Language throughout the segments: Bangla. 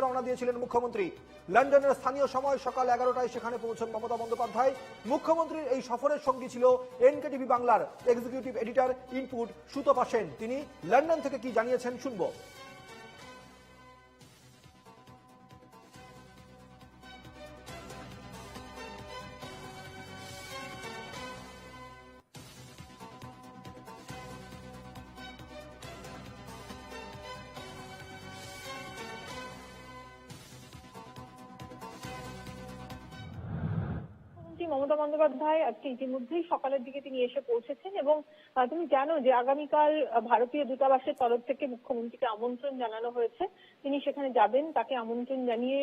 রওনা দিয়েছিলেন মুখ্যমন্ত্রী। লন্ডনের স্থানীয় সময় সকাল এগারোটায় সেখানে পৌঁছন মমতা বন্দ্যোপাধ্যায়। মুখ্যমন্ত্রীর এই সফরের সঙ্গী ছিল এনকেটিভি বাংলার executive editor input Sutapa Sen. তিনি লন্ডন থেকে কি জানিয়েছেন শুনব। বন্দ্যোপাধ্যায় আজকে ইতিমধ্যেই সকালের দিকে তিনি এসে পৌঁছেছেন এবং তুমি জানো যে আগামীকাল ভারতীয় দূতাবাসের তরফ থেকে মুখ্যমন্ত্রীকে আমন্ত্রণ জানানো হয়েছে। তিনি সেখানে যাবেন তাকে আমন্ত্রণ জানিয়ে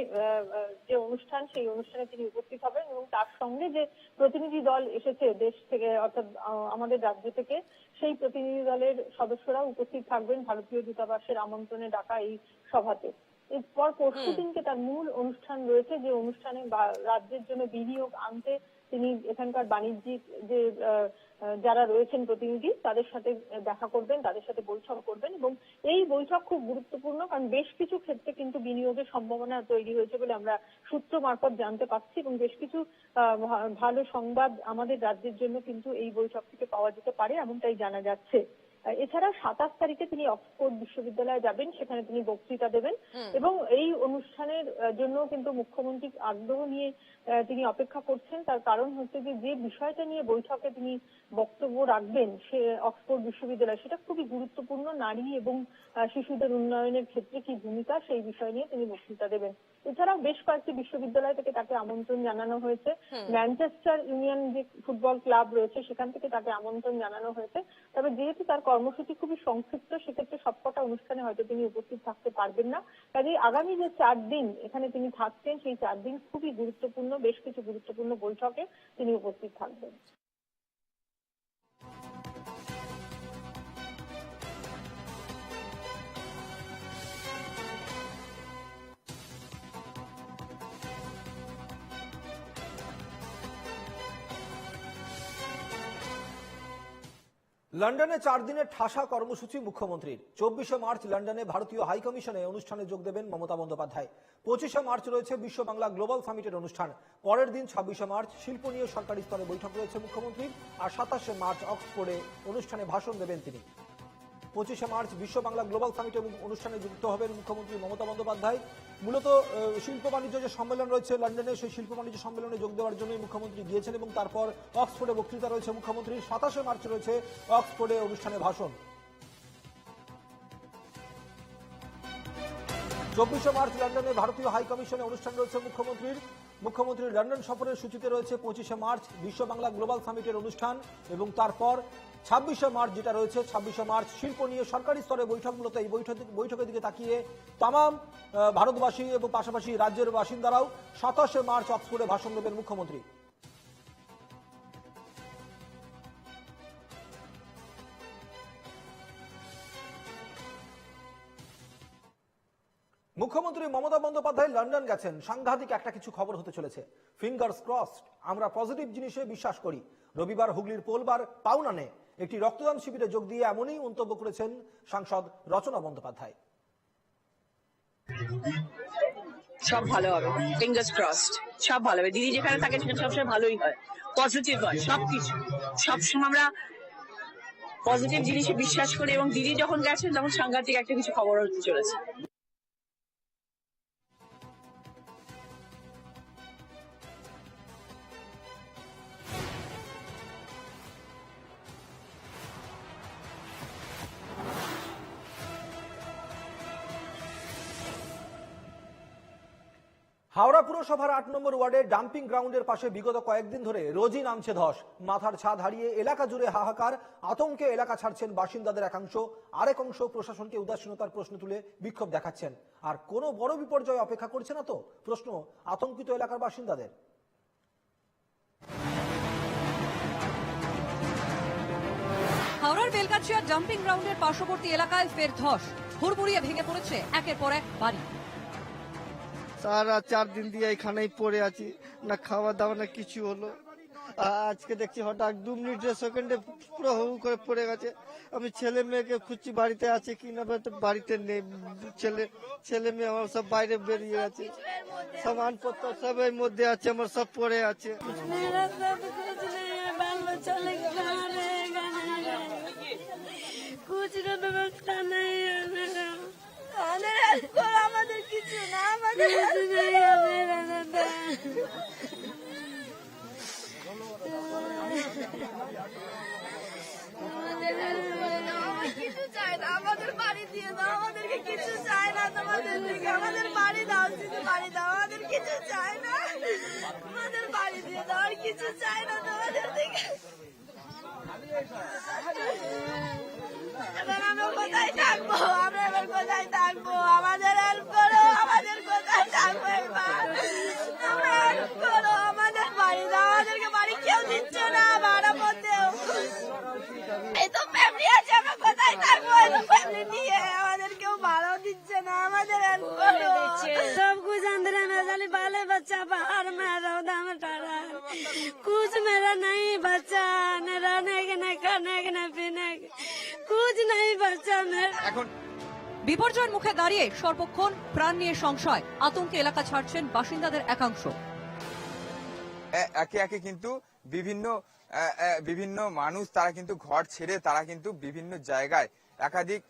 যে অনুষ্ঠান সেই অনুষ্ঠানে তিনি উপস্থিত হবেন এবং তার সঙ্গে যে প্রতিনিধি দল এসেছে দেশ থেকে অর্থাৎ আমাদের রাজ্য থেকে সেই প্রতিনিধি দলের সদস্যরা উপস্থিত থাকবেন ভারতীয় দূতাবাসের আমন্ত্রণে ডাকা এই সভাতে। এরপর পরশু দিনকে তার মূল অনুষ্ঠান রয়েছে যে অনুষ্ঠানে রাজ্যের জন্য বিনিয়োগ আনতে তিনি এখানকার বাণিজ্যিক যে যারা রয়েছেন প্রতিনিধি, তাদের সাথে দেখা করবেন, তাদের সাথে বৈঠক করবেন এবং এই বৈঠক খুব গুরুত্বপূর্ণ কারণ বেশ কিছু ক্ষেত্রে কিন্তু বিনিয়োগের সম্ভাবনা তৈরি হয়েছে বলে আমরা সূত্র মারফত জানতে পারছি এবং বেশ কিছু ভালো সংবাদ আমাদের রাজ্যের জন্য কিন্তু এই বৈঠক থেকে পাওয়া যেতে পারে এমনটাই জানা যাচ্ছে। এছাড়া সাতাশ তারিখে তিনি অক্সফোর্ড বিশ্ববিদ্যালয়ে যাবেন সেখানে তিনি বক্তৃতা দেবেন। এবং এই অনুষ্ঠানের জন্য কিন্তু মুখ্যমন্ত্রী আগ্রহ নিয়ে তিনি অপেক্ষা করছেন। তার কারণ হচ্ছে যে যে বিষয়টা নিয়ে বৈঠকে তিনি বক্তব্য রাখবেন সে অক্সফোর্ড বিশ্ববিদ্যালয় সেটা খুবই গুরুত্বপূর্ণ। নারী এবং শিশুদের উন্নয়নের ক্ষেত্রে কি ভূমিকা সেই বিষয় নিয়ে তিনি বক্তৃতা দেবেন। এছাড়াও বেশ কয়েকটি বিশ্ববিদ্যালয় থেকে তাকে আমন্ত্রণ জানানো হয়েছে। ম্যানচেস্টার ইউনিয়ন যে ফুটবল ক্লাব রয়েছে সেখান থেকে তাকে আমন্ত্রণ জানানো হয়েছে। তবে যেহেতু তার কর্মসূচি খুবই সংক্ষিপ্ত, সেক্ষেত্রে সবকটা অনুষ্ঠানে হয়তো তিনি উপস্থিত থাকতে পারবেন না। কাজে আগামী যে চার দিন এখানে তিনি থাকছেন, সেই চার দিন খুবই গুরুত্বপূর্ণ, বেশ কিছু গুরুত্বপূর্ণ বৈঠকে তিনি উপস্থিত থাকবেন। লন্ডনে চার দিনের ঠাসা কর্মসূচি মুখ্যমন্ত্রীর। চব্বিশে মার্চ লন্ডনে ভারতীয় হাই কমিশনে অনুষ্ঠানে যোগ দেবেন মমতা বন্দ্যোপাধ্যায়। পঁচিশে মার্চ রয়েছে বিশ্ব বাংলা গ্লোবাল সামিটের অনুষ্ঠান। পরের দিন ছাব্বিশে মার্চ শিল্প নিয়ে সরকারি স্তরে বৈঠক রয়েছে মুখ্যমন্ত্রীর। আর সাতাশে মার্চ অক্সফোর্ডে অনুষ্ঠানে ভাষণ দেবেন তিনি। পঁচিশে মার্চ বিশ্ব বাংলা গ্লোবাল সামিট এবং অনুষ্ঠানে যুক্ত হবেন মুখ্যমন্ত্রী মমতা বন্দ্যোপাধ্যায়। মূলত শিল্প বাণিজ্য যে সম্মেলন রয়েছে লন্ডনে, সেই শিল্প বাণিজ্য সম্মেলনে যোগ দেওয়ার জন্যই মুখ্যমন্ত্রী গিয়েছেন এবং তারপর অক্সফোর্ডে বক্তৃতা রয়েছে মুখ্যমন্ত্রীর সাতাশে মার্চ রয়েছে অক্সফোর্ডে অনুষ্ঠানে ভাষণ। চব্বিশে মার্চ লন্ডনে ভারতীয় হাই কমিশনে অনুষ্ঠান রয়েছে মুখ্যমন্ত্রীর। মুখ্যমন্ত্রীর লন্ডন সফরের সূচিতে রয়েছে পঁচিশে মার্চ বিশ্ব বাংলা গ্লোবাল সামিটের অনুষ্ঠান এবং তারপর ছাব্বিশে মার্চ যেটা রয়েছে ছাব্বিশে মার্চ শিল্প নিয়ে সরকারি স্তরে বৈঠক মূলত এই বৈঠক বৈঠকের দিকে তাকিয়ে আহ, ভারতবাসী এবং পাশাপাশি রাজ্যের বাসিন্দারাও সাতাশে মার্চ অক্সফোর্ডে ভাষণ দেবেন মুখ্যমন্ত্রী। মুখ্যমন্ত্রী মমতা বন্দ্যোপাধ্যায় লন্ডন গেছেন। সাংঘাতিক একটা কিছু খবর হতে চলেছে। ফিঙ্গার্স ক্রসড আমরা পজিটিভ জিনিসে বিশ্বাস করি। রবিবার হুগলির পোলবার পাউনানে একটি রক্তদান শিবিরে যোগ দিয়ে এমনই মন্তব্য করেছেন সাংসদ রচনা বন্দ্যোপাধ্যায়। সব ভালো হবে। ফিঙ্গার্স ক্রসড সব ভালো হবে। দিদি যেখানে থাকে সেখানে সবসময় ভালোই হয়। পজিটিভ হয়, সবকিছু। সবসময় আমরা পজিটিভ জিনিসে বিশ্বাস করি এবং দিদি যখন গেছেন, তখন সাংঘাতিক একটা কিছু খবর চলেছে। হাওড়া পুরসভার আট নম্বর ওয়ার্ডে ডাম্পিং গ্রাউন্ডের পাশে বিগত কয়েকদিন ধরে রোজই নামছে ধস। মাথার ছাদ হারিয়ে এলাকা জুড়ে হাহাকার, আতঙ্কে এলাকা ছাড়ছেন বাসিন্দাদের একাংশ। আরেক অংশ প্রশাসনকে উদাসীনতার প্রশ্ন তুলে বিক্ষোভ দেখাচ্ছেন। আর কোনো বড় বিপর্যয় অপেক্ষা করছে না তো? প্রশ্ন আতঙ্কিত এলাকার বাসিন্দাদের। হাওড়ার বেলগাছিয়া ডাম্পিং গ্রাউন্ডের পার্শ্ববর্তী এলাকায় ফের ধস। হুড়মুড়িয়ে ভেঙে পড়েছে একের পর এক বাড়ি। সারা চার দিন দিয়ে এইখানেই পড়ে আছি। না খাওয়া দাওয়া, না কিছু হলো। আজকে দেখছি হঠাৎ দু মিনিটের সেকেন্ডে পুরো হু করে পড়ে গেছে। আমি ছেলে মেয়েকে খুঁজছি, বাড়িতে আছে কি না বাড়িতে নেই। ছেলে ছেলে মেয়ে আমার সব বাইরে বেরিয়ে আছে। সামানপত্র সব এর মধ্যে আছে, আমার সব পড়ে আছে। আমাদের কিছু না, আমাদের চাই না, আমাদের তোমাদের কোথায় থাকব? আমরা কোথায় থাকব? আমাদের হেল্প করো, আমাদের কোথায় থাকব এবার আমরা হেল্প করো আমাদের বাড়ি দাও আমাদেরকে বাড়ি কেউ দিচ্ছে না ভাড়া মধ্যেও এই তো ফ্যামিলি আছে বিপর্যয়ের মুখে দাঁড়িয়ে সর্বক্ষণ প্রাণ নিয়ে সংশয়, আতঙ্কে এলাকা ছাড়ছেন বাসিন্দাদের একাংশ। একে একে কিন্তু বিভিন্ন বিভিন্ন মানুষ তারা কিন্তু ঘর ছেড়ে তারা কিন্তু বিভিন্ন জায়গায় একাধিক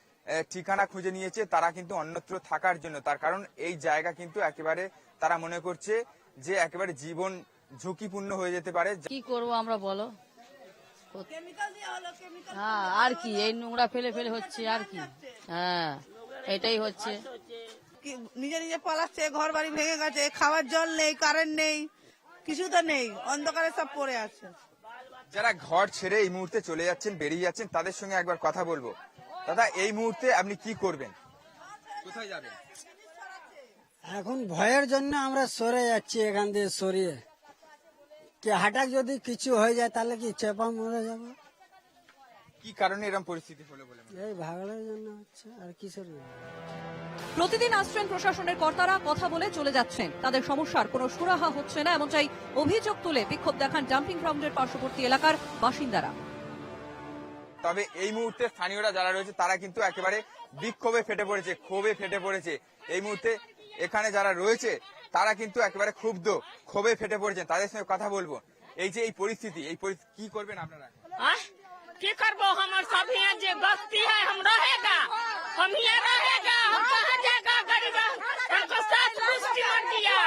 ঠিকানা খুঁজে নিয়েছে তারা কিন্তু অন্যত্র থাকার জন্য। তার কারণ এই জায়গা কিন্তু একেবারে তারা মনে করছে যে একেবারে জীবন ঝুঁকিপূর্ণ হয়ে যেতে পারে। কি করব আমরা বলো? হ্যাঁ আর কি এই নোংরা ফেলে ফেলে হচ্ছে আর কি। হ্যাঁ এটাই হচ্ছে। নিজে নিজে পালাচ্ছে ঘর বাড়ি ভেঙে গেছে খাওয়ার জল নেই কারেন্ট নেই কিছু তো নেই অন্ধকারে সব পড়ে আছে। যারা ঘর ছেড়ে এই মুহূর্তে চলে যাচ্ছেন, বেরিয়ে যাচ্ছেন, তাদের সঙ্গে একবার কথা বলব। দাদা, এই মুহূর্তে আপনি কি করবেন? কোথায় যাবেন? এখন ভয়ের জন্য আমরা সরে যাচ্ছি এখান দিয়ে সরিয়ে। কি হঠাৎ যদি কিছু হয়ে যায়, তাহলে কি চেপা মরে যাব? কি কারণে এরকম পরিস্থিতি হলো বলে মনে হয়? এই জন্য হচ্ছে আর কিসের জন্য? প্রতিদিন আসছেন প্রশাসনের কর্তারা কথা বলে চলে যাচ্ছেন। তাদের সমস্যার কোনো সুরাহা হচ্ছে না এমনটাই অভিযোগ তুলে বিক্ষোভ দেখান ডাম্পিং গ্রাউন্ডের পার্শ্ববর্তী এলাকার বাসিন্দারা। তবে এই মুহূর্তে স্থানীয়রা যারা রয়েছে তারা কিন্তু একেবারে বিক্ষোভে ফেটে পড়েছে ক্ষোভে ফেটে পড়েছে। এই মুহূর্তে এখানে যারা রয়েছে তারা কিন্তু একেবারে ক্ষুব্ধ ক্ষোভে ফেটে পড়েছেন। তাদের সঙ্গে কথা বলব। এই যে এই পরিস্থিতি এই পরিস্থিতি কি করবেন আপনারা? की करबो हमर सब यहाँ जे बस्ती है हम रहेगा हम यहाँ रहेगा हम कहाँ जाएगा गरीब हमको सात पुष्टि मर दिया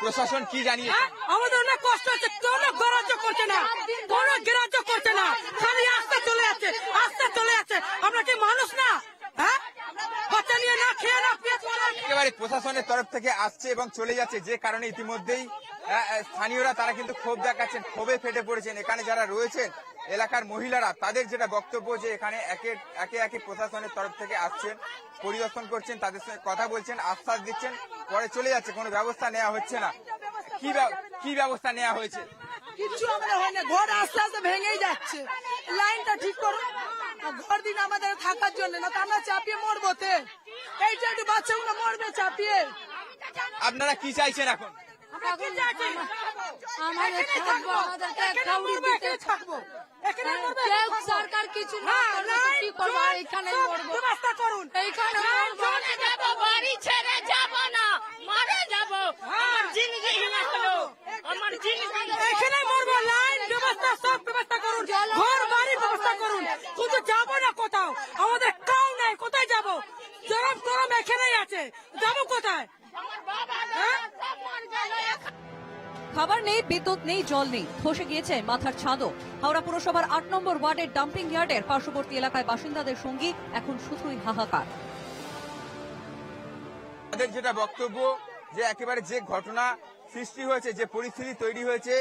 প্রশাসন কি জানিয়েছে আমাদের অনেক কষ্ট হচ্ছে কোনো গ্রাহ্য করছে না কোনো গ্রাহ্য করছে না খালি আসতে চলে যাচ্ছে আসতে চলে যাচ্ছে আমরা কি মানুষ না হ্যাঁ বাচ্চা নিয়ে না খেয়ে না পেট মারা একেবারে প্রশাসনের তরফ থেকে আসছে এবং চলে যাচ্ছে যে কারণে ইতিমধ্যেই আহ, আহ, স্থানীয়রা তারা কিন্তু ক্ষোভ দেখাচ্ছেন ক্ষোভে ফেটে পড়েছেন। এখানে যারা রয়েছেন এলাকার মহিলারা তাদের যেটা বক্তব্য যে এখানে একে একে একে প্রশাসনের তরফ থেকে আসছেন পরিদর্শন করছেন তাদের সঙ্গে কথা বলছেন আশ্বাস দিচ্ছেন পরে চলে যাচ্ছে কোনো ব্যবস্থা নেওয়া হচ্ছে না। কি কি ব্যবস্থা নেওয়া হয়েছে? কিছু আমাদের হয় না ঘর আস্তে আস্তে ভেঙেই যাচ্ছে। লাইনটা ঠিক করো ঘর দিন আমাদের থাকার জন্য না তো আমরা চাপিয়ে মরবো তে। এইটা একটু বাচ্চাগুলো মরবে চাপিয়ে। আপনারা কি চাইছেন এখন? কি আমাদের থাকব। আমাদেরকে মরবো, দিতে- থাকব। এখানে থাকব। সরকার কিছু না হ্যাঁ, করলে কি করব এখানে ব্যবস্থা করুন এইখানে বিদ্যুৎ নেই, জল নেই। ধসে গিয়েছে মাথার ছাদও। হাওড়া পুরসভার আট নম্বর ওয়ার্ডের ডাম্পিং ইয়ার্ডের পার্শ্ববর্তী এলাকায় বাসিন্দাদের সঙ্গী এখন শুধুই হাহাকার। তাদের যেটা বক্তব্য, যে একেবারে যে ঘটনা সৃষ্টি হয়েছে, যে পরিস্থিতি তৈরি হয়েছে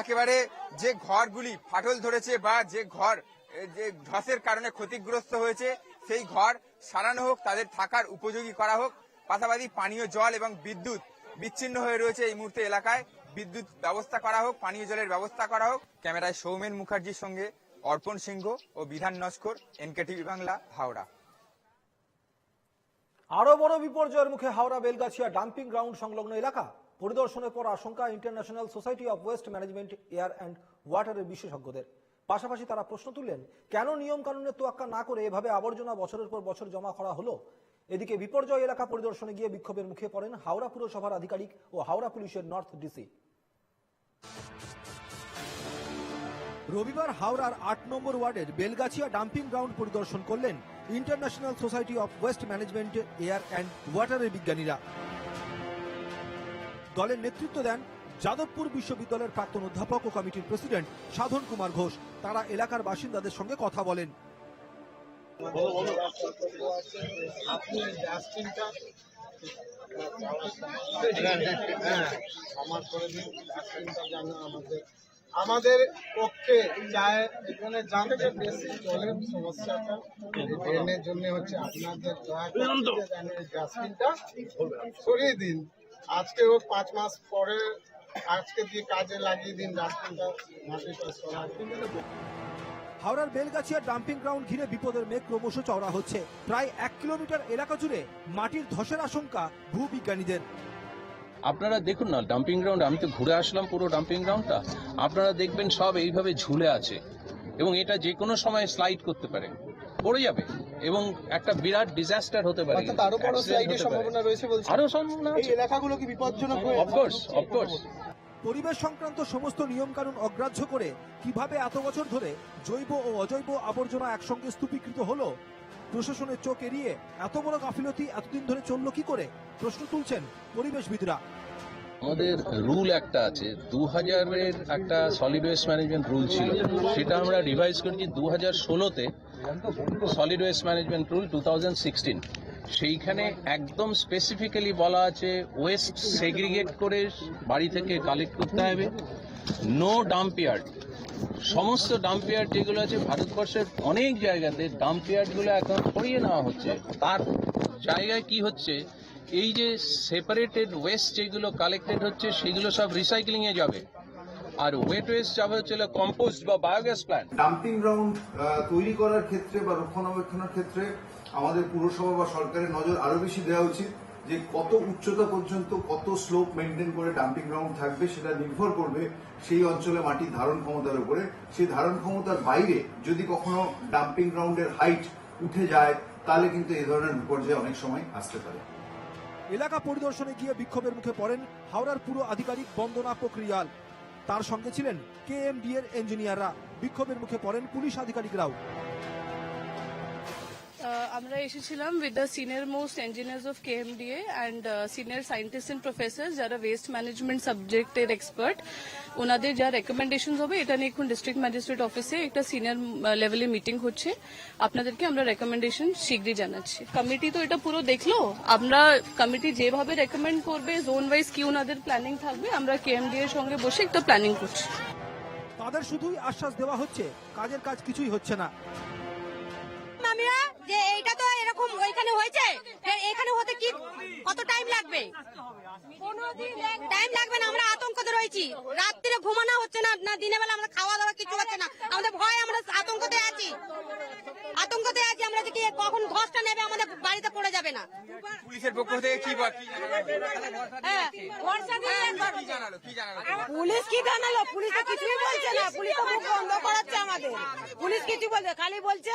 একেবারে যে ঘরগুলি ফাটল ধরেছে বা যে ঘর যে ধসের কারণে ক্ষতিগ্রস্ত হয়েছে, সেই ঘর সারানো হোক, তাদের থাকার উপযোগী করা হোক। পাশাপাশি পানীয় জল এবং বিদ্যুৎ বিচ্ছিন্ন হয়ে রয়েছে এই মুহূর্তে এলাকায়। বিদ্যুৎ ব্যবস্থা করা হোক, পানীয় জলের ব্যবস্থা করা হোক। ক্যামেরায় সৌমেন মুখার্জির সঙ্গে অর্পণ সিংহ ও বিধান নস্কর, এনকেটিভি বাংলা, হাওড়া। আরও বড় বিপর্যয়ের মুখে হাওড়া, বেলগাছিয়া ডাম্পিং গ্রাউন্ড সংলগ্ন এলাকা। পরিদর্শনের পর আশঙ্কা international society of waste management, air and ওয়াটারের বিশেষজ্ঞদের। পাশাপাশি তারা প্রশ্ন তুললেন, কেন নিয়ম কানুনের তোয়াক্কা না করে এভাবে আবর্জনা বছরের পর বছর জমা করা হলো? এদিকে বিপর্যয় এলাকা পরিদর্শনে গিয়ে বিক্ষোভের মুখে পড়েন হাওড়া পুরসভার আধিকারিক ও হাওড়া পুলিশের নর্থ ডিসি। রবিবার হাওড়ার আট নম্বর ওয়ার্ডের বেলগাছিয়া ডাম্পিং গ্রাউন্ড পরিদর্শন করলেন international society of waste management, air and ওয়াটারের বিজ্ঞানীরা। দলের নেতৃত্ব দেন যাদবপুর বিশ্ববিদ্যালয়ের প্রাক্তন অধ্যাপক ও কমিটির প্রেসিডেন্ট সাধন কুমার ঘোষ। তারা এলাকার বাসিন্দাদের সঙ্গে কথা বলেন। আমাদের পক্ষে চায় এখানে জানতে বেশি জলের সমস্যাটা। ড্রেনের জন্য হচ্ছে আপনাদের ডাস্টবিনটা। সরিয়ে দিন। আজকে হোক পাঁচ মাস পরে আজকে দিয়ে কাজে লাগিয়ে দিন ডাস্টবিনটা মাটিটা হাওড়ার বেলগাছিয়া ডাম্পিং গ্রাউন্ড ঘিরে বিপদের মেঘ ক্রমশ চওড়া হচ্ছে। প্রায় এক কিলোমিটার এলাকা জুড়ে মাটির ধসের আশঙ্কা ভূবিজ্ঞানীদের। আপনারা দেখুন না ডাম্পিং গ্রাউন্ড আমি তো ঘুরে আসলাম পুরো ডাম্পিং গ্রাউন্ডটা। আপনারা দেখবেন সব এইভাবে ঝুলে আছে এবং এটা যে কোনো সময় স্লাইড করতে পারে পড়ে যাবে এবং একটা বিরাট ডিজাস্টার হতে পারে। আরও। সম্ভাবনা রয়েছে বলছে আরও সম্ভাবনা এই এলাকাগুলো কি বিপজ্জনক হয়ে অফকোর্স অফকোর্স পরিবেশ সংক্রান্ত সমস্ত নিয়মকানুন অগ্রাহ্য করে কীভাবে এত বছর ধরে জৈব ও অজৈব আবর্জনা একসঙ্গে স্তূপীকৃত হলো? প্রশাসনের চোখ এড়িয়ে এত বড় গাফিলতি এতদিন ধরে চলল কি করে? প্রশ্ন তুলছেন পরিবেশবিদরা। আমাদের রুল একটা আছে দু হাজারের একটা সলিড ওয়েস্ট ম্যানেজমেন্ট রুল ছিল। সেটা আমরা রিভাইজ করেছি দু হাজার ষোলোতে solid waste management rule two thousand sixteen সেইখানে একদম স্পেসিফিক্যালি বলা আছে ওয়েস্ট সেগ্রিগেট করে বাড়ি থেকে কালেক্ট করতে হবে। নো ডাম্প ইয়ার্ড সমস্ত ডাম্প ইয়ার্ড যেগুলো আছে, ভারতবর্ষের অনেক জায়গাতে ডাম্প ইয়ার্ডগুলো এখন সরিয়ে নেওয়া হচ্ছে। তার জায়গায় কি হচ্ছে? এই যে সেপারেটেড ওয়েস্ট যেগুলো কালেক্টেড হচ্ছে, সেগুলো সব রিসাইক্লিং এ যাবে। আর ওয়েট ওয়েস্ট যাবে হচ্ছে কম্পোস্ট বা বায়োগ্যাস প্ল্যান্ট ডাম্পিং গ্রাউন্ড তৈরি করার ক্ষেত্রে বা রক্ষণাবেক্ষণের ক্ষেত্রে আমাদের পুরসভা বা সরকারের নজর আরও বেশি দেওয়া উচিত যে কত উচ্চতা পর্যন্ত কত স্লোপ মেনটেন করে ডাম্পিং গ্রাউন্ড থাকবে সেটা নির্ভর করবে সেই অঞ্চলে মাটির ধারণ ক্ষমতার উপরে। সেই ধারণ ক্ষমতার বাইরে যদি কখনো ডাম্পিং গ্রাউন্ডের হাইট উঠে যায়, তাহলে কিন্তু এই ধরনের বিপর্যয় অনেক সময় আসতে পারে। এলাকা পরিদর্শনে গিয়ে বিক্ষোভের মুখে পড়েন হাওড়ার পুরো আধিকারিক বন্দনা পোখরিয়াল তার সঙ্গে ছিলেন কে এম ডি এর ইঞ্জিনিয়াররা। বিক্ষোভের মুখে পড়েন পুলিশ আধিকারিকরাও। আমরা এসেছিলাম with the senior most engineers of KMDA and senior scientist and professor যারা ওয়েস্ট ম্যানেজমেন্ট সাবজেক্টের এক্সপার্ট ওনাদের যা রেকমেন্ডেশন হবে এটা নিয়ে এখন ডিস্ট্রিক্ট ম্যাজিস্ট্রেট অফিসে একটা সিনিয়র লেভেলে মিটিং হচ্ছে। আপনাদেরকে আমরা রেকমেন্ডেশন শীঘ্রই জানাচ্ছি। কমিটি তো এটা পুরো দেখল। আমরা কমিটি যেভাবে রেকমেন্ড করবে জোন ওয়াইজ কি ওনাদের প্ল্যানিং থাকবে, আমরা কেএমডি এর সঙ্গে বসে একটা প্ল্যানিং করছি। তাদের শুধুই আশ্বাস দেওয়া হচ্ছে, কাজের কাজ কিছুই হচ্ছে না। এরকম ওইখানে হয়েছে? এখানে হতে কি কত টাইম লাগবে? টাইম লাগবে না আমরা আতঙ্কতে রয়েছি। রাত্রিরে ঘুমানো হচ্ছে না না দিনের বেলা আমরা খাওয়া দাওয়া কিছু হচ্ছে না। আমাদের ভয় আমরা আতঙ্কতে আছি। আতঙ্কতে আছি আমরা যে কখন ধসটা নেবে আমাদের বাড়িতে পড়ে যাবে না। পুলিশের পক্ষ থেকে কি বা- কি হ্যাঁ, পুলিশ কি জানালো? পুলিশ তো কিছুই বলছে না। পুলিশ তো মুখ বন্ধ করাচ্ছে আমাদের। পুলিশ কিছু বলছে খালি বলছে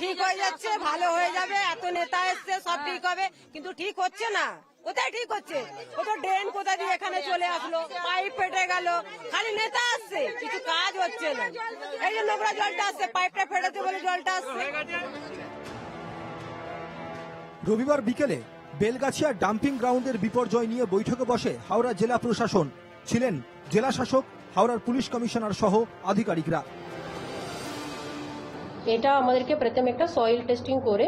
ঠিক হয়ে যাচ্ছে ভালো হয়ে যাবে এত নেতা এসছে সব ঠিক হবে। কিন্তু ঠিক হচ্ছে না। কোথায় ঠিক হচ্ছে? ও তো ড্রেন কোথায় দিয়ে এখানে চলে আসলো? পাইপ ফেটে গেল। খালি নেতা আসছে কিছু কাজ হচ্ছে না। এই যে নোংরা জলটা আসছে পাইপটা ফেটেছে বলে জলটা আসছে। রবিবার বিকেলে বেলগাছিয়া ডাম্পিং গ্রাউন্ডের বিপর্যয় নিয়ে বৈঠকে বসে হাওড়া জেলা প্রশাসন ছিলেন জেলা শাসক হাওড়ার পুলিশ কমিশনার সহ আধিকারিকরা। এটা আমাদেরকে প্রথম একটা সয়েল টেস্টিং করে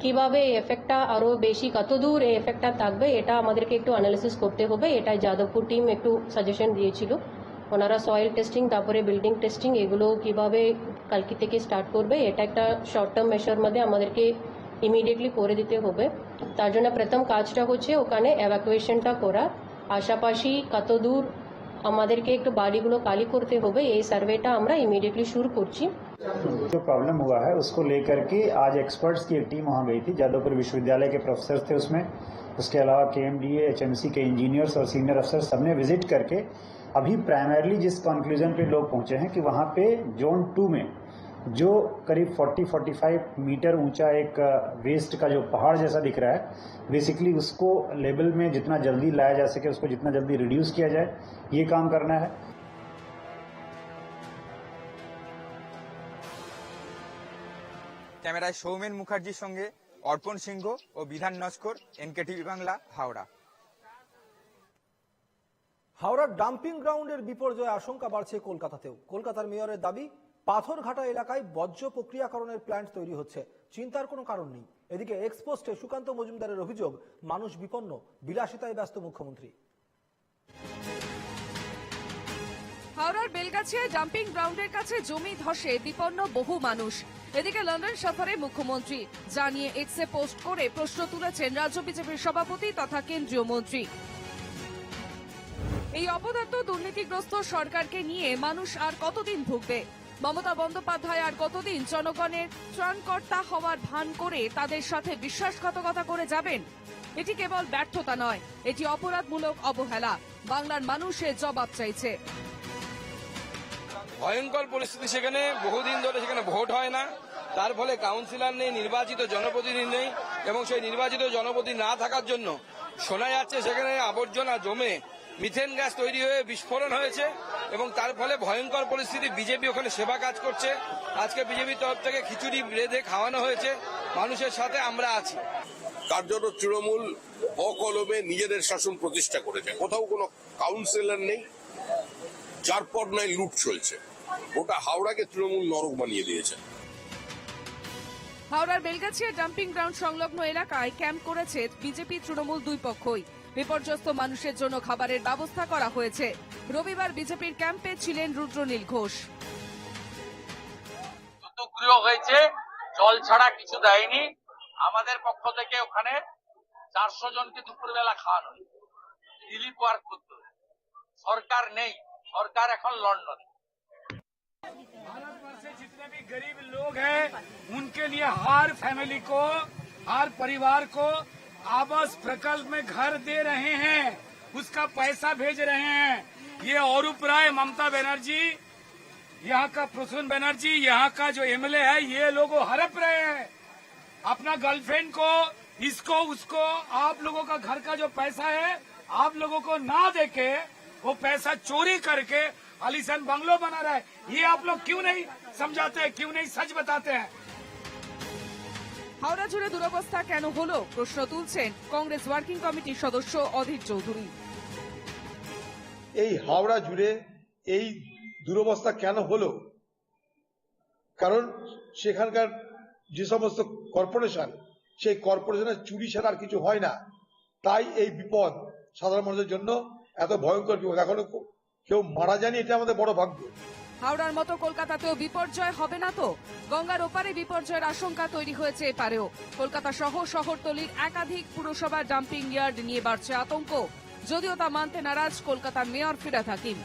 কীভাবে এই এফেক্টটা আরও বেশি কত দূর এই এফেক্টটা থাকবে, এটা আমাদেরকে একটু অ্যানালিসিস করতে হবে। এটা যাদবপুর টিম একটু সাজেশন দিয়েছিল। ওনারা সয়েল টেস্টিং তারপরে বিল্ডিং টেস্টিং এগুলো কীভাবে কালকে থেকে স্টার্ট করবে, এটা একটা শর্ট টার্ম মেশার মধ্যে আমাদেরকে ইমিডিয়েটলি করে দিতে হবে। তার জন্য প্রথম কাজটা হচ্ছে ওখানে অ্যাভাকুয়েশনটা করা। আশাপাশি কত দূর আমাদেরকে একটু বাড়িগুলো খালি করতে হবে, এই সার্ভেটা আমরা ইমিডিয়েটলি শুরু করছি। जो प्रॉब्लम हुआ है, उसको लेकर के आज एक्सपर्ट्स की एक टीम वहाँ गई थी, जादवपुर विश्वविद्यालय के प्रोफेसर थे उसमें। उसके अलावा के एम डी एचएमसी के इंजीनियर्स और सीनियर अफसर सबने विज़िट करके अभी प्राइमरली जिस कंक्लूजन पे लोग पहुँचे हैं कि वहाँ पे जोन टू में, जो करीब 40-45 मीटर ऊँचा एक वेस्ट का जो पहाड़ जैसा दिख रहा है बेसिकली उसको लेवल में जितना जल्दी लाया जा सके, उसको जितना जल्दी रिड्यूस किया जाए, ये काम करना है। ক্যামেরায় সৌমেন মুখার্জির সঙ্গে অর্পণ সিংহ ও বিধান নস্কর এনকেটিভি বাংলা হাওড়া। হাওড়ার ডাম্পিং গ্রাউন্ডের বিপর্যয় আশঙ্কা বাড়ছে কলকাতাতেও। কলকাতার মেয়রের দাবি পাথরঘাটা এলাকায় বর্জ্য প্রক্রিয়াকরণের প্ল্যান্ট তৈরি হচ্ছে। চিন্তার কোনো কারণ নেই। এদিকে এক্সপোস্টে সুকান্ত মজুমদারের অভিযোগ মানুষ বিপন্ন বিলাসিতায় ব্যস্ত মুখ্যমন্ত্রী। হাওড়ার বেলগাছিয়ায় ডাম্পিং গ্রাউন্ডের কাছে জমি ধসে বিপন্ন বহু মানুষ। এদিকে লন্ডন সফরে মুখ্যমন্ত্রী জানিয়ে এক্সে পোস্ট করে প্রশ্ন তুলেছেন রাজ্য বিজেপির সভাপতি তথা কেন্দ্রীয় মন্ত্রী। এই অপদার্থ দুর্নীতিগ্রস্ত সরকারকে নিয়ে মানুষ আর কতদিন ভুগবে? মমতা বন্দ্যোপাধ্যায় আর কতদিন জনগণের ত্রাণকর্তা হওয়ার ভান করে তাদের সাথে বিশ্বাসঘাতকতা করে যাবেন? এটি কেবল ব্যর্থতা নয়, এটি অপরাধমূলক অবহেলা। বাংলার মানুষের জবাব চাইছে। ভয়ঙ্কর পরিস্থিতি সেখানে, বহুদিন ধরে সেখানে ভোট হয় না। তার ফলে কাউন্সিলর নেই, নির্বাচিত জনপ্রতিনিধি নেই, এবং সেই নির্বাচিত জনপ্রতিনিধি না থাকার জন্য শোনা যাচ্ছে সেখানে আবর্জনা জমে মিথেন গ্যাস তৈরি হয়ে বিস্ফোরণ হয়েছে, এবং তার ফলে ভয়ঙ্কর পরিস্থিতি। বিজেপি ওখানে সেবা কাজ করছে। আজকে বিজেপির তরফ থেকে খিচুড়ি রেঁধে খাওয়ানো হয়েছে। মানুষের সাথে আমরা আছি। তার জন্য তৃণমূল অকলমে নিজেদের শাসন প্রতিষ্ঠা করেছে। কোথাও কোনো কাউন্সিলর নেই, যার পর নাই লুট চলছে। গোটা হাওড়াকে তৃণমূল নরক বানিয়ে দিয়েছে। হাওড়ার বেলগাছিয়া ডাম্পিং গ্রাউন্ড সংলগ্ন এলাকায় ক্যাম্প করেছে বিজেপি তৃণমূল দুই পক্ষই। বিপর্যস্ত মানুষের জন্য খাবারের ব্যবস্থা করা হয়েছে। রবিবার বিজেপির ক্যাম্পে ছিলেন রুদ্রনীল ঘোষ। গৃহ হয়েছে জল ছাড়া কিছু দেয়নি। আমাদের পক্ষ থেকে ওখানে চারশো জনকে দুপুরবেলা খাওয়ানো। রিলিফ ওয়ার্ক করতে সরকার নেই সরকার এখন লন্ডনে। भारत में जितने भी गरीब लोग हैं, उनके लिए हर फैमिली को, हर परिवार को आवास प्रकल्प में घर दे रहे हैं, उसका पैसा भेज रहे हैं। ये औरूप राय, ममता बनर्जी, यहाँ का प्रसून बनर्जी, यहाँ का जो एमएलए है, ये लोग हड़प रहे हैं। अपना गर्लफ्रेंड को, इसको, उसको, आप लोगों का घर का जो पैसा है, आप लोगों को ना देके, वो पैसा चोरी करके आलिशान बंगलो बना रहा है ये आप लोग क्यों नहीं समझाते हैं क्यों नहीं सच बताते हैं হাওড়া জুড়ে দুরবস্থা কেন হলো প্রশ্ন তুলছেন কংগ্রেস ওয়ার্কিং কমিটির সদস্য অধীর চৌধুরী এই হাওড়া জুড়ে এই দুরবস্থা কেন হলো কারণ সেখানকার যে সমস্ত কর্পোরেশন সেই কর্পোরেশনের চুরি ছাড়া আর কিছু হয় না তাই এই বিপদ সাধারণ মানুষের জন্য এত ভয়ঙ্কর বিপদ এখনো কেউ মারা যায়নি এটা আমাদের বড় ভাগ্য। হাওড়ার মতো কলকাতাতেও বিপর্যয় হবে না তো? গঙ্গার ওপারে বিপর্যয়ের আশঙ্কা তৈরি হয়েছে এপারেও। কলকাতা সহ শহরতলির একাধিক পুরসভা ডাম্পিং ইয়ার্ড নিয়ে বাড়ছে আতঙ্ক। যদিও তা মানতে নারাজ কলকাতার মেয়র ফিরাদ হাকিম।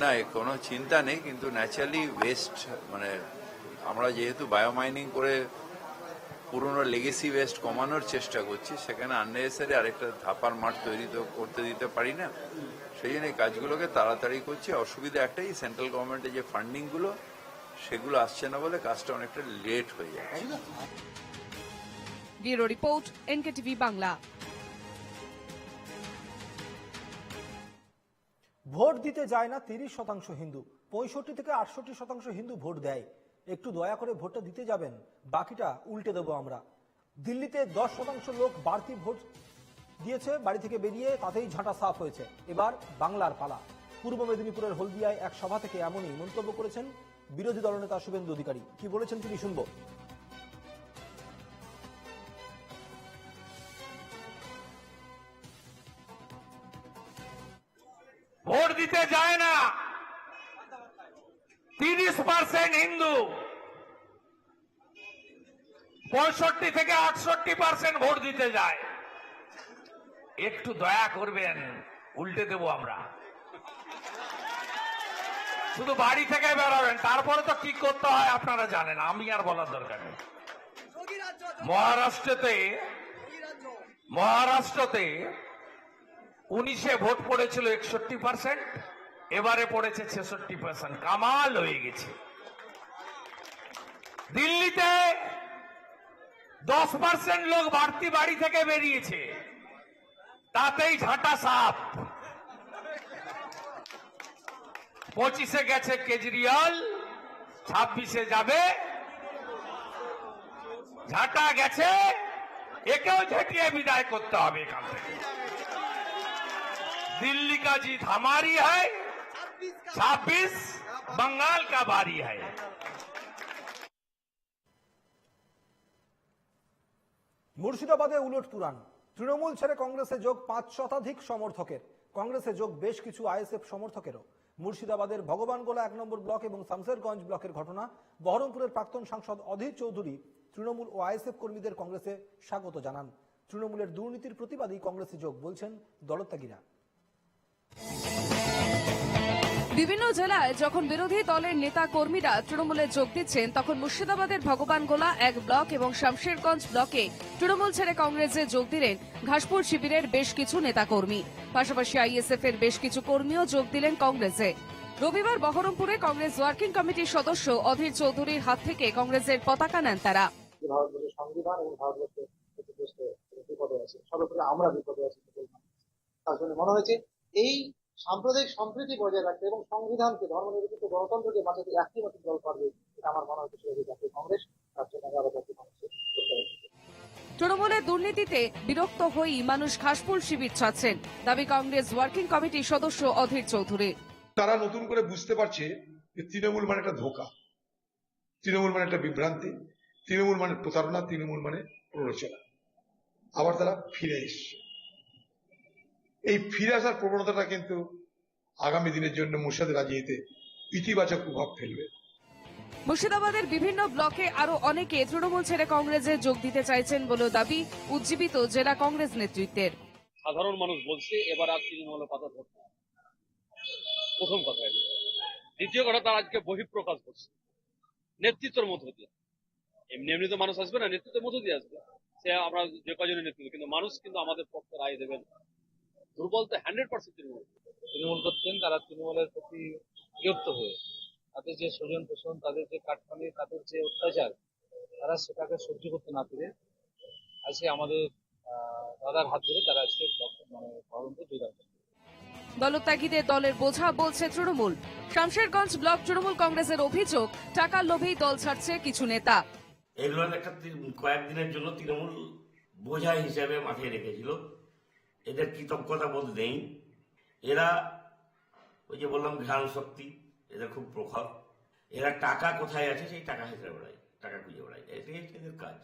না কোনো চিন্তা নেই কিন্তু ন্যাচারালি ওয়েস্ট মানে আমরা যেহেতু বায়োমাইনিং করে পুরনো লেগেসি ওয়েস্ট কমানোর চেষ্টা করছি। সেখানে আননেসেসারি আরেকটা ধাপার মাঠ তৈরি তো করতে দিতে পারি না। সেই জন্য এই কাজগুলোকে তাড়াতাড়ি করছি। অসুবিধা একটাই সেন্ট্রাল গভর্নমেন্টের যে ফান্ডিংগুলো সেগুলো আসছে না বলে কাজটা অনেকটা লেট হয়ে যাচ্ছে। Bureau report NKTV Bangla. Vote দিতে যায় না তিরিশ শতাংশ হিন্দু। পঁয়ষট্টি থেকে আটষট্টি শতাংশ হিন্দু ভোট দেয়। একটু দয়া করে ভোটটা দিতে যাবেন। বাকিটা উল্টে দেবো আমরা। দিল্লিতে দশ শতাংশ লোক বাড়তি ভোট দিয়েছে, বাড়ি থেকে বেরিয়ে তাতেই ঝাঁটা সাফ হয়েছে। এবার বাংলার পালা। পূর্ব মেদিনীপুরের হলদিয়ায় এক সভা থেকে এমনই মন্তব্য করেছেন বিরোধী দলনেতা শুভেন্দু অধিকারী। কি বলেছেন তিনি শুনব। ভোট দিতে যায় না। তিরিশ পার্সেন্ট হিন্দু। পঁয়ষট্টি থেকে আটষট্টি পার্সেন্ট ভোট দিতে যায়। একটু দয়া করবেন, উল্টে দেব আমরা। শুধু বাড়ি থেকে বেরোবেন, তারপরে তো কি করতে হয় আপনারা জানেন, আমি আর বলার দরকার নেই। মহারাষ্ট্রতে মহারাষ্ট্রতে উনিশে ভোট পড়েছিল একষট্টি পার্সেন্ট এবারে পড়েছে ছেষট্টি পার্সেন্ট কামাল হয়ে গেছে দিল্লিতে দশ পার্সেন্ট লোক বাড়তি বাড়ি থেকে বেরিয়েছে তাতেই ঝাঁটা সাপ পঁচিশে গেছে কেজরিওয়াল ছাব্বিশে যাবে ঝাঁটা গেছে একেও ঝেঁটিয়ে বিদায় করতে হবে এখান থেকে दिल्ली का जीत हमारी है छब्बीस बंगाल का बारी है মুর্শিদাবাদে উলট পুরাণ তৃণমূল ছেড়ে কংগ্রেসে যোগ পাঁচ শতাধিক সমর্থকের কংগ্রেসে যোগ বেশ কিছু আইএসএফ সমর্থকেরও মুর্শিদাবাদের ভগবানগোলা এক নম্বর ব্লক এবং শামসেরগঞ্জ ব্লকের ঘটনা বহরমপুরের প্রাক্তন সাংসদ অধীর চৌধুরী তৃণমূল ও আইএসএফ কর্মীদের কংগ্রেসে স্বাগত জানান তৃণমূলের দুর্নীতির প্রতিবাদী কংগ্রেসে যোগ বলছেন দলত্যাগীরা বিভিন্ন জেলায় যখন বিরোধী দলের নেতা কর্মীরা তৃণমূলে যোগ দিচ্ছেন, তখন মুর্শিদাবাদের ভগবানগোলা এক ব্লক এবং শামশেরগঞ্জ ব্লকে তৃণমূল ছেড়ে কংগ্রেসে যোগ দিলেন ঘাসপুর শিবিরের বেশ কিছু নেতাকর্মী। পাশাপাশি আইএসএফ এর বেশ কিছু কর্মীও যোগ দিলেন কংগ্রেসে। রবিবার বহরমপুরে কংগ্রেস ওয়ার্কিং কমিটির সদস্য অধীর চৌধুরীর হাত থেকে কংগ্রেসের পতাকা নেন তারা। আমরা বিপদে আছি তার জন্য মনে হয়েছে এই সাম্প্রদায়িক সম্প্রীতি বজায় রাখতে এবং সংবিধানকে ধর্মনিরপেক্ষ গণতন্ত্রকে বাঁচাতে একটি মাত্র দল পারবে এটা আমার মনে হচ্ছে জাতীয় কংগ্রেস তার জন্য আরও জাতীয় কংগ্রেসের তৃণমূলের দুর্নীতিতে বিরক্ত হয়েই মানুষ ঘাসপুর শিবির ছাড়ছেন। দাবি কংগ্রেস ওয়ার্কিং কমিটির সদস্য অধীর চৌধুরী। তারা নতুন করে বুঝতে পারছে যে তৃণমূল মানে একটা ধোকা। তৃণমূল মানে একটা বিভ্রান্তি তৃণমূল মানে প্রতারণা তৃণমূল মানে প্ররোচনা। আবার তারা ফিরে এসছে। এই ফিরে আসার প্রবণতাটা কিন্তু আগামী দিনের জন্য মুর্শিদ রাজিয়েতে ইতিবাচক প্রভাব ফেলবে। মুর্শিদাবাদের বিভিন্ন ব্লকে আরও অনেকে তৃণমূল ছেড়ে কংগ্রেসে যোগ দিতে চাইছেন বলেও দাবি উজ্জীবিত জেলা কংগ্রেস নেতৃত্বের। সাধারণ মানুষ বলছে এবার আর তৃণমূলে পাতা ধরতে প্রথম কথা দ্বিতীয় কথা তারা আজকে বহিঃপ্রকাশ করছে। নেতৃত্বের মধ্য দিয়ে। এমনি এমনি তো মানুষ আসবে না নেতৃত্বের মধ্য দিয়ে আসবে। সে আমরা যে কজনের নেতৃত্ব কিন্তু মানুষ কিন্তু আমাদের পক্ষে রায় দেবেন। দুর্বল তো হান্ড্রেড পার্সেন্ট তৃণমূল। তৃণমূল করতেন তারা তৃণমূলের প্রতি বিরক্ত হয়ে তাদের যে স্বজন পোষণ তাদের যে কাঠমানি তাদের যে অত্যাচার তারা সেটাকে সহ্য করতে না পেরে আজকে আমাদের আহ, দাদার হাত ধরে তারা আজকে ব্লক- মানে বহরমপুর জয়লাভ করে। দলত্যাগীদের দলের বোঝা বলছে তৃণমূল। শামশেরগঞ্জ ব্লক তৃণমূল কংগ্রেসের অভিযোগ টাকার লোভেই দল ছাড়ছে কিছু নেতা। এগুলো একটা কয়েকদিনের জন্য তৃণমূল বোঝা হিসেবে মাথায় রেখেছিল। এদের কৃতজ্ঞতা বোধ নেই। এরা ওই যে বললাম, ঘ্রাণ শক্তি, এদের খুব প্রখর। এরা টাকা কোথায় আছে? সেই টাকা হিসেবে বেড়ায়, টাকা খুঁজে বেড়ায়। এটাই হচ্ছে এদের কাজ।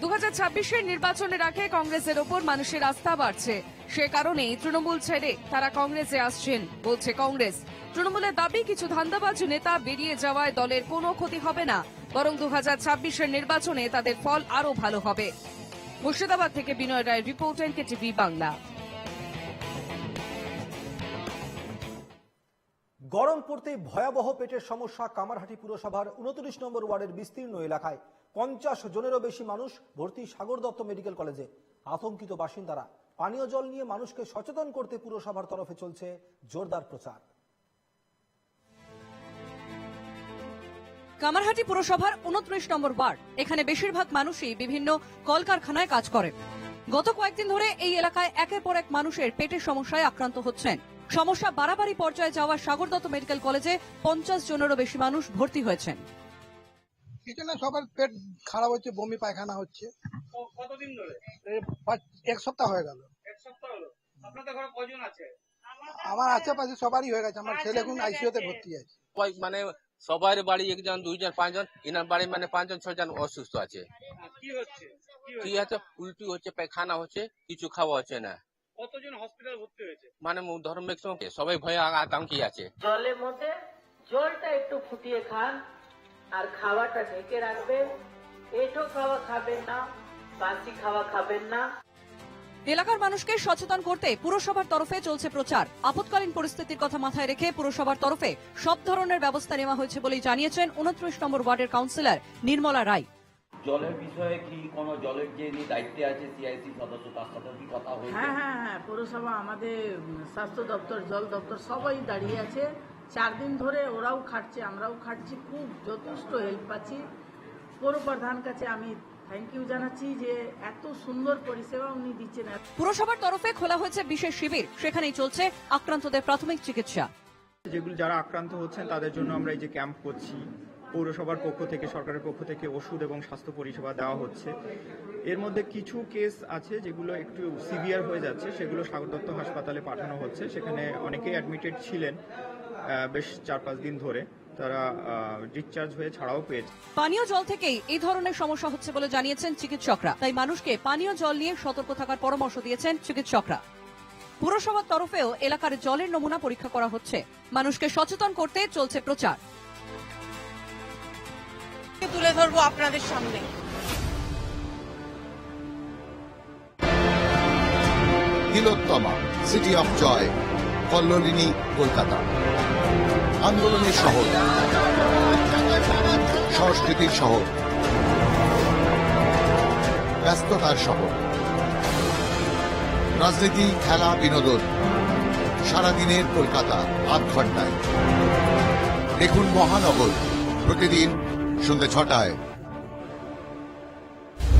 দু হাজার ছাব্বিশের নির্বাচনের আগে কংগ্রেসের ওপর মানুষের আস্থা বাড়ছে। সে কারণেই তৃণমূল ছেড়ে তারা কংগ্রেসে আসছেন, বলছে কংগ্রেস। তৃণমূলের দাবি, কিছু ধান্দাবাজ নেতা বেরিয়ে যাওয়ায় দলের কোনো ক্ষতি হবে না। বরং দু হাজার নির্বাচনে তাদের ফল আরও ভালো হবে। মুর্শিদাবাদ থেকে Binoy Roy report NK TV Bangla. গরম পড়তেই ভয়াবহ পেটের সমস্যা কামারহাটি পুরসভার উনত্রিশ নম্বর ওয়ার্ডের বিস্তীর্ণ এলাকায়। পঞ্চাশ জনেরও বেশি মানুষ ভর্তি সাগর দত্ত মেডিকেল কলেজে। আতঙ্কিত বাসিন্দারা, পানীয় জল নিয়ে মানুষকে সচেতন করতে পুরসভার তরফে চলছে জোরদার প্রচার। কামারহাটি পুরসভার উনত্রিশ নম্বর ওয়ার্ড। এখানে বেশিরভাগ মানুষই বিভিন্ন কলকারখানায় কাজ করে গত কয়েকদিন ধরে এই এলাকায় একের পর এক মানুষের পেটের সমস্যায় আক্রান্ত হচ্ছেন। সমস্যা বাড়াবাড়ি পর্যায়ে যাওয়া সাগরদত্ত মেডিকেল কলেজে পঞ্চাশ জনেরও বেশি মানুষ ভর্তি হয়েছেন। কিছু না সবার পেট খারাপ হচ্ছে বমি পায়খানা হচ্ছে। কতদিন ধরে? এক সপ্তাহ হয়ে গেল। এক সপ্তাহ হলো? আপনাদের ঘরে কজন আছে? আমার আশেপাশে সবারই হয়ে গেছে। আমার ছেলে এখন আইসিইউতে ভর্তি আছে। কয়েক মানে সবার বাড়ি একজন দুইজন পাঁচজন এনার বাড়ি মানে পাঁচজন ছজন অসুস্থ আছে। কি হচ্ছে? কি উল্টি হচ্ছে পায়খানা হচ্ছে কিছু খাওয়া হচ্ছে না। কতজন হসপিটাল ভর্তি হয়েছে? মানে ধর্ম ম্যাক্সিমাম সবাই ভয়ে আতঙ্কি আছে। জলের মধ্যে জলটা একটু ফুটিয়ে খান আর খাওয়াটা ঢেকে রাখবেন। এঁঠো খাওয়া খাবেন না বাসি খাওয়া খাবেন না। এলাকার মানুষকে সচেতন করতে পুরসভার তরফে চলছে প্রচার। আপৎকালীন পরিস্থিতির কথা মাথায় রেখে পুরসভার তরফে সব ধরনের ব্যবস্থা নেওয়া হয়েছে বলেই জানিয়েছেন উনত্রিশ নম্বর ওয়ার্ডের কাউন্সিলর নির্মলা রায়। জলের বিষয়ে কি কোনো জলের যে দায়িত্বে আছে সিআইসি সদস্য তার সাথে কি কথা হয়েছে? হ্যাঁ হ্যাঁ হ্যাঁ পৌরসভা আমাদের স্বাস্থ্য দপ্তর জল দপ্তর সবাই দাঁড়িয়ে আছে। চার দিন ধরে ওরাও খাটছে আমরাও খাটছি খুব যথেষ্ট হেল্প পাচ্ছি। পৌর প্রধান কাছে আমি থ্যাংক ইউ জানাচ্ছি যে এত সুন্দর পরিষেবা উনি দিচ্ছেন। পুরসভার তরফে খোলা হয়েছে বিশেষ শিবির। সেখানেই চলছে আক্রান্তদের প্রাথমিক চিকিৎসা। যেগুলো যারা আক্রান্ত হচ্ছেন তাদের জন্য আমরা এই যে ক্যাম্প করছি পৌরসভার পক্ষ থেকে সরকারের পক্ষ থেকে ওষুধ এবং স্বাস্থ্য পরিষেবা দেওয়া হচ্ছে। এর মধ্যে কিছু কেস আছে যেগুলো একটু সিভিয়ার হয়ে যাচ্ছে সেগুলো সাগর দত্ত হাসপাতালে পাঠানো হচ্ছে। সেখানে অনেকেই অ্যাডমিটেড ছিলেন বেশ চার পাঁচ দিন ধরে। তারা ডিসচার্জ হয়ে ছাড়াও পেয়েছে। পানীয় জল থেকেই এই ধরনের সমস্যা হচ্ছে বলে জানিয়েছেন চিকিৎসকরা। তাই মানুষকে পানীয় জল নিয়ে সতর্ক থাকার পরামর্শ দিয়েছেন চিকিৎসকরা। পুরসভার তরফেও এলাকার জলের নমুনা পরীক্ষা করা হচ্ছে। মানুষকে সচেতন করতে চলছে প্রচার। তুলে ধরবো আপনাদের সামনে। Tilottama city of joy Kallolini Kolkata. আন্দোলনের শহর। সংস্কৃতির শহর। ব্যস্ততার শহর। রাজনীতি, খেলা, বিনোদন সারাদিনের কলকাতা আধ ঘন্টায়। দেখুন মহানগর প্রতিদিন সন্ধ্যে ছটায়।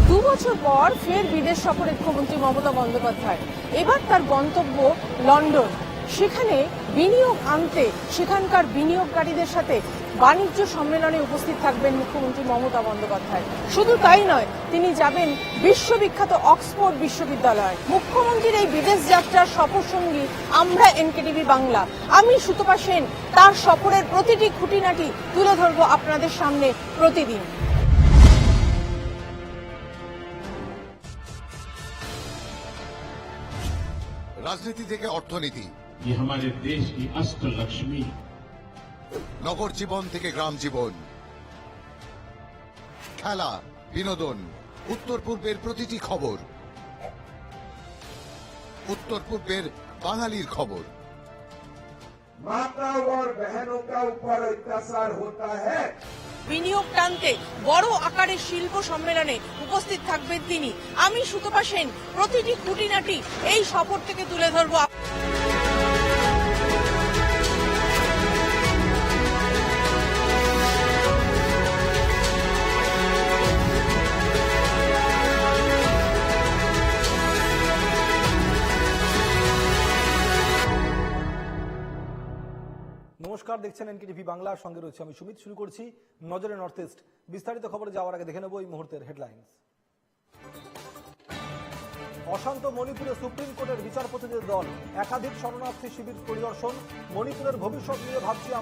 দু বছর পর ফের বিদেশ সফরে মুখ্যমন্ত্রী মমতা বন্দ্যোপাধ্যায়। এবার তার গন্তব্য লন্ডন। সেখানে বিনিয়োগ আনতে সেখানকার বিনিয়োগকারীদের সাথে বাণিজ্য সম্মেলনে উপস্থিত থাকবেন মুখ্যমন্ত্রী মমতা বন্দ্যোপাধ্যায়। শুধু তাই নয়, তিনি যাবেন বিশ্ববিখ্যাত অক্সফোর্ড বিশ্ববিদ্যালয়। মুখ্যমন্ত্রীর এই বিদেশ যাত্রার সফর সঙ্গী আমরা এনকেটিভি বাংলা। আমি সুতপা সেন, তার সফরের প্রতিটি খুঁটিনাটি তুলে ধরবো আপনাদের সামনে প্রতিদিন। রাজনীতি থেকে অর্থনীতি। ये हमारे देश की अष्ट लक्ष्मी নগর জীবন থেকে গ্রাম জীবন খেলা বিনোদন উত্তর পূর্বের প্রতিটি খবর উত্তর পূর্বের বাঙালির খবর माताओं और बहनों का ऊपर अत्याचार होता है বিনিয়োগ টানতে বড় আকারের শিল্প সম্মেলনে উপস্থিত থাকবেন তিনি আমি সুতপা সেন প্রতিটি খুঁটিনাটি এই সফর থেকে তুলে ধরবো দেখছেন এনকেটিভি বাংলার সঙ্গে রয়েছে আমি সুমিত। শুরু করছি নজরে নর্থ ইস্ট। বিস্তারিত খবরে যাওয়ার আগে দেখে নেব এই মুহূর্তের হেডলাইন্স। অশান্ত মণিপুরে সুপ্রিম কোর্টের বিচারপতিদের দল একাধিক শরণার্থী শিবির পরিদর্শন। মণিপুরের ভবিষ্যৎ নিয়ে ভাবছি আমরা